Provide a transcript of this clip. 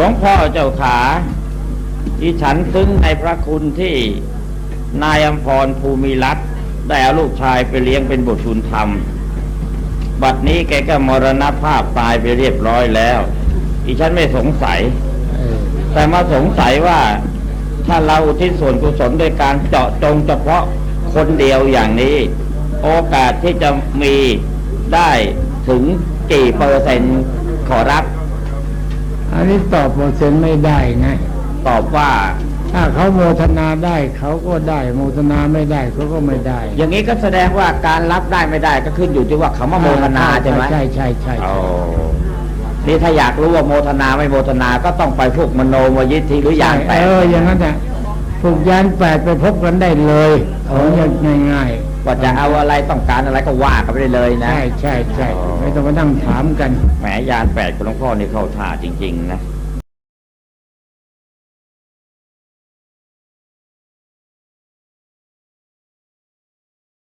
หลวงพ่อเจ้าขาที่ฉันซึ้งในพระคุณที่นายอัมพรภูมิรัตน์ได้เอาลูกชายไปเลี้ยงเป็นบุตรบุญธรรม บัดนี้แกก็มรณภาพตายไปเรียบร้อยแล้วอีฉันไม่สงสัย แต่มาสงสัยว่าถ้าเราที่ส่วนกุศลโดยการเจาะจงเฉพาะคนเดียวอย่างนี้ โอกาสที่จะมีได้ถึงกี่เปอร์เซ็นต์ขอรับ อันนี้ตอบเปอร์เซ็นต์ไม่ได้นะตอบว่า ถ้าเขาโมทนาได้เขาก็ได้โมทนาไม่ได้เขาก็ไม่ได้อย่างนี้ก็แสดงว่าการรับได้ไม่ได้ก็ขึ้นอยู่ที่ว่าเขามาโมทนาใช่ไหมใช่ใช่ใช่โอ้นี่ถ้าอยากรู้ว่าโมทนาไม่โมทนาก็ต้องไปพวกมโนมยิทธิหรือยานแปดเอออย่างนั้นน่ะผูกยานแปดไปพบกันได้เลยของอย่างง่าย ว่าจะเอาอะไรต้องการอะไรก็ว่ากันไปได้เลยๆนะใช่ใช่ใช่อ๋อไม่ต้องมานั่งถามกันแหมยานแปดคุณหลวงพ่อนี่เข้าท่าจริง ๆ นะ